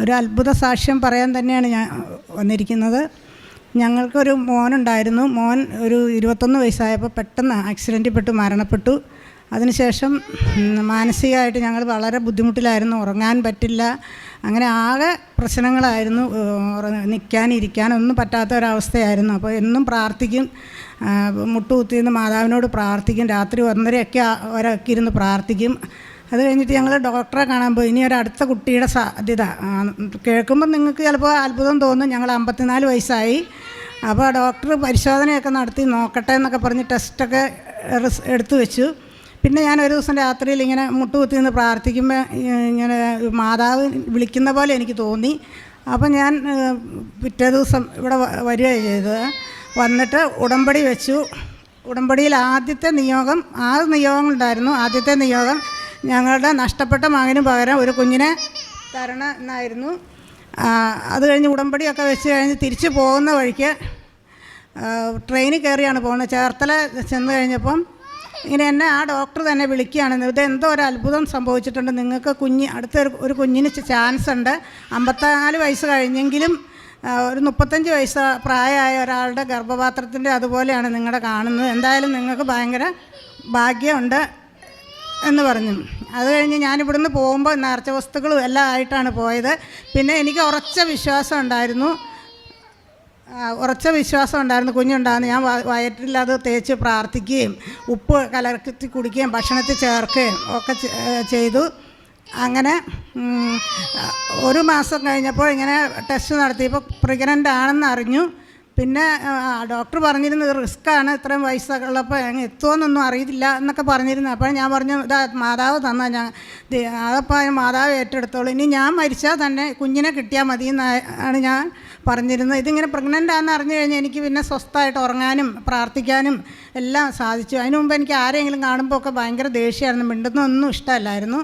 ഒരു അത്ഭുത സാക്ഷ്യം പറയാൻ തന്നെയാണ് ഞാൻ വന്നിരിക്കുന്നത്. ഞങ്ങൾക്കൊരു മോനുണ്ടായിരുന്നു. മോൻ ഒരു ഇരുപത്തൊന്ന് വയസ്സായപ്പോൾ പെട്ടെന്ന് ആക്സിഡന്റിൽ പെട്ടു മരണപ്പെട്ടു. അതിനുശേഷം മാനസികമായിട്ട് ഞങ്ങൾ വളരെ ബുദ്ധിമുട്ടിലായിരുന്നു. ഉറങ്ങാൻ പറ്റില്ല. അങ്ങനെ ആകെ പ്രശ്നങ്ങളായിരുന്നു. നിൽക്കാൻ ഇരിക്കാനൊന്നും പറ്റാത്ത ഒരവസ്ഥയായിരുന്നു. അപ്പോൾ എന്നും പ്രാർത്ഥിക്കും. മുട്ടുകുത്തിന്ന് മാതാവിനോട് പ്രാർത്ഥിക്കും. രാത്രി ഒന്നരയൊക്കെ ഒരൊക്കെ ഇരുന്ന് പ്രാർത്ഥിക്കും. അത് കഴിഞ്ഞിട്ട് ഞങ്ങൾ ഡോക്ടറെ കാണാൻ പോയി. ഇനി ഒരു അടുത്ത കുട്ടിയുടെ സാധ്യത കേൾക്കുമ്പോൾ നിങ്ങൾക്ക് ചിലപ്പോൾ അത്ഭുതം തോന്നും. ഞങ്ങൾ അമ്പത്തിനാല് വയസ്സായി. അപ്പോൾ ഡോക്ടർ പരിശോധനയൊക്കെ നടത്തി നോക്കട്ടെ എന്നൊക്കെ പറഞ്ഞ് ടെസ്റ്റൊക്കെ എടുത്തു വെച്ചു. പിന്നെ ഞാൻ ഒരു ദിവസം രാത്രിയിൽ ഇങ്ങനെ മുട്ടുകുത്തി നിന്ന് പ്രാർത്ഥിക്കുമ്പോൾ ഇങ്ങനെ മാതാവ് വിളിക്കുന്ന പോലെ എനിക്ക് തോന്നി. അപ്പം ഞാൻ പിറ്റേ ദിവസം ഇവിടെ വരികയാണ് ചെയ്തത്. വന്നിട്ട് ഉടമ്പടി വെച്ചു. ഉടമ്പടിയിൽ ആദ്യത്തെ നിയോഗം ആറ് നിയോഗങ്ങളുണ്ടായിരുന്നു. ആദ്യത്തെ നിയോഗം ഞങ്ങളുടെ നഷ്ടപ്പെട്ട മകന് പകരം ഒരു കുഞ്ഞിനെ തരണം എന്നായിരുന്നു. അത് കഴിഞ്ഞ് ഉടമ്പടിയൊക്കെ വെച്ച് കഴിഞ്ഞ് തിരിച്ചു പോകുന്ന വഴിക്ക് ട്രെയിനിൽ കയറിയാണ് പോകുന്നത്. ചേർത്തല ചെന്ന് കഴിഞ്ഞപ്പം ഇങ്ങനെ എന്നെ ആ ഡോക്ടർ തന്നെ വിളിക്കുകയാണ് ഇത് എന്തോ ഒരു അത്ഭുതം സംഭവിച്ചിട്ടുണ്ട്. നിങ്ങൾക്ക് കുഞ്ഞ് അടുത്ത ഒരു- കുഞ്ഞിന് ചാൻസ് ഉണ്ട്. അമ്പത്തിനാല് വയസ്സ് കഴിഞ്ഞെങ്കിലും ഒരു മുപ്പത്തഞ്ച് വയസ്സ് പ്രായമായ ഒരാളുടെ ഗർഭപാത്രത്തിന്റെ അതുപോലെയാണ് നിങ്ങളുടെ കാണുന്നത്. എന്തായാലും നിങ്ങൾക്ക് ഭയങ്കര ഭാഗ്യമുണ്ട്. എന്ന് പറഞ്ഞു. അത് കഴിഞ്ഞ് ഞാനിവിടുന്ന് പോകുമ്പോൾ നേർച്ച വസ്തുക്കളും എല്ലാം ആയിട്ടാണ് പോയത്. പിന്നെ എനിക്ക് ഉറച്ച വിശ്വാസം ഉണ്ടായിരുന്നു. ഉറച്ച വിശ്വാസം ഉണ്ടായിരുന്നു. കുഞ്ഞുണ്ടാകുന്നു ഞാൻ വയറ്റിൽ അത് തേച്ച് പ്രാർത്ഥിക്കുകയും ഉപ്പ് കലർത്തി കുടിക്കുകയും ഭക്ഷണത്തിൽ ചേർക്കുകയും ഒക്കെ ചെയ്തു. അങ്ങനെ ഒരു മാസം കഴിഞ്ഞപ്പോൾ ഇങ്ങനെ ടെസ്റ്റ് നടത്തിയപ്പോൾ പ്രഗ്നന്റ് ആണെന്ന് അറിഞ്ഞു. പിന്നെ ഡോക്ടർ പറഞ്ഞിരുന്നത് റിസ്ക് ആണ് ഇത്രയും വയസ്സുള്ളപ്പോൾ അങ്ങ് എത്തുമെന്നൊന്നും അറിയില്ല എന്നൊക്കെ പറഞ്ഞിരുന്നു അപ്പോൾ ഞാൻ പറഞ്ഞു ഇതാ മാതാവ് തന്നാൽ ഞാൻ അതപ്പോൾ മാതാവ് ഏറ്റെടുത്തോളൂ. ഇനി ഞാൻ മരിച്ചാൽ തന്നെ കുഞ്ഞിനെ കിട്ടിയാൽ മതി എന്നാണ് ഞാൻ പറഞ്ഞിരുന്നത്. ഇതിങ്ങനെ പ്രഗ്നന്റ് ആണെന്ന് അറിഞ്ഞു കഴിഞ്ഞാൽ എനിക്ക് പിന്നെ സ്വസ്ഥമായിട്ട് ഉറങ്ങാനും പ്രാർത്ഥിക്കാനും എല്ലാം സാധിച്ചു. അതിനു മുമ്പ് എനിക്ക് ആരെങ്കിലും കാണുമ്പോൾ ഒക്കെ ഭയങ്കര ദേഷ്യമായിരുന്നു. മിണ്ടുന്നൊന്നും ഇഷ്ടമല്ലായിരുന്നു.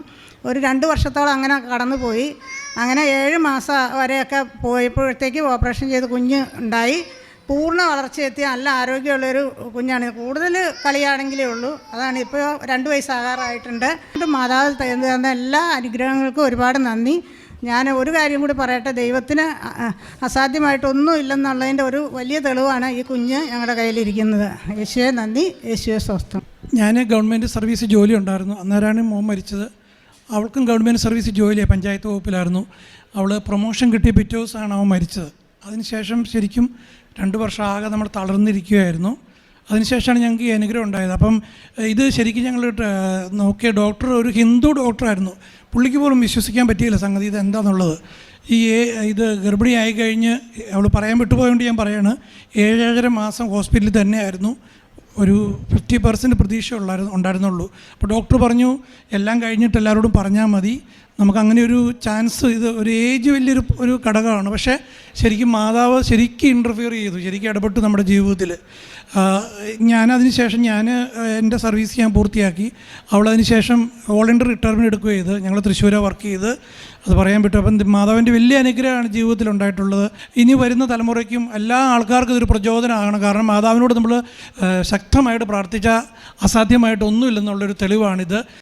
ഒരു രണ്ട് വർഷത്തോളം അങ്ങനെ കടന്നുപോയി. അങ്ങനെ ഏഴ് മാസം വരെയൊക്കെ പോയപ്പോഴത്തേക്ക് ഓപ്പറേഷൻ ചെയ്ത് കുഞ്ഞ് ഉണ്ടായി. പൂർണ വളർച്ചയെത്തിയ നല്ല ആരോഗ്യമുള്ളൊരു കുഞ്ഞാണ്. കൂടുതൽ കളിയാണെങ്കിലേ ഉള്ളൂ. അതാണ് ഇപ്പോൾ രണ്ട് വയസ്സാകാറായിട്ടുണ്ട്. മാതാവ് തന്ന എല്ലാ അനുഗ്രഹങ്ങൾക്കും ഒരുപാട് നന്ദി. ഞാൻ ഒരു കാര്യം കൂടി പറയട്ടെ. ദൈവത്തിന് അസാധ്യമായിട്ടൊന്നും ഇല്ലെന്നുള്ളതിന്റെ ഒരു വലിയ തെളിവാണ് ഈ കുഞ്ഞ് ഞങ്ങളുടെ കയ്യിലിരിക്കുന്നത്. യേശുവെ നന്ദി. യേശുവെ സ്വസ്ഥം. ഞാൻ ഗവൺമെന്റ് സർവീസ് ജോലി ഉണ്ടായിരുന്നു. അന്നേരമാണ് മോൻ മരിച്ചത്. അവൾക്കും ഗവൺമെന്റ് സർവീസ് ജോലിയാണ് പഞ്ചായത്ത് വകുപ്പിലായിരുന്നു. അവൾ പ്രൊമോഷൻ കിട്ടിയ പിറ്റേ ദിവസമാണ് അവൻ മരിച്ചത്. അതിനുശേഷം ശരിക്കും രണ്ട് വർഷം ആകെ നമ്മൾ തളർന്നിരിക്കുകയായിരുന്നു. അതിനുശേഷമാണ് ഞങ്ങൾക്ക് ഈ അനുഗ്രഹം ഉണ്ടായത്. അപ്പം ഇത് ശരിക്കും ഞങ്ങൾ നോക്കിയ ഡോക്ടർ ഒരു ഹിന്ദു ഡോക്ടറായിരുന്നു. പുള്ളിക്ക് പോലും വിശ്വസിക്കാൻ പറ്റിയില്ല സംഗതി ഇത് എന്താണെന്നുള്ളത് ഈ ഇത് ഗർഭിണിയായി കഴിഞ്ഞ് അവൾ പറയാൻ വിട്ടുപോയതുകൊണ്ട് ഞാൻ പറയാണ് ഏഴേഴര മാസം ഹോസ്പിറ്റലിൽ തന്നെയായിരുന്നു. ഒരു ഫിഫ്റ്റി പെർസെന്റ് പ്രതീക്ഷ ഉള്ളായിരുന്നു ഉണ്ടായിരുന്നുള്ളൂ. അപ്പോൾ ഡോക്ടർ പറഞ്ഞു എല്ലാം കഴിഞ്ഞിട്ട് എല്ലാവരോടും പറഞ്ഞാൽ മതി. നമുക്ക് അങ്ങനെ ഒരു ചാൻസ് ഇത് ഒരു ഏജ് വലിയൊരു ഒരു ഘടകമാണ്. പക്ഷേ ശരിക്കും മാതാവ് ശരിക്കും ഇന്റർഫിയർ ചെയ്തു. ശരിക്കും ഇടപെട്ടു നമ്മുടെ ജീവിതത്തിൽ ഞാനതിന് ശേഷം ഞാൻ എന്റെ സർവീസ് ഞാൻ പൂർത്തിയാക്കി. അവളതിന് ശേഷം വോളണ്ടിയർ റിട്ടയർമെന്റ് എടുക്കുകയും ചെയ്ത്. ഞങ്ങൾ തൃശ്ശൂരാണ് വർക്ക് ചെയ്ത്. അത് പറയാൻ പറ്റും. അപ്പം മാതാവിന്റെ വലിയ അനുഗ്രഹമാണ് ജീവിതത്തിൽ ഉണ്ടായിട്ടുള്ളത്. ഇനി വരുന്ന തലമുറയ്ക്കും എല്ലാ ആൾക്കാർക്കും ഇതൊരു പ്രചോദനമാകണം. കാരണം മാതാവിനോട് നമ്മൾ ശക്തമായിട്ട് പ്രാർത്ഥിച്ചാൽ അസാധ്യമായിട്ടൊന്നുമില്ലെന്നുള്ളൊരു തെളിവാണിത്.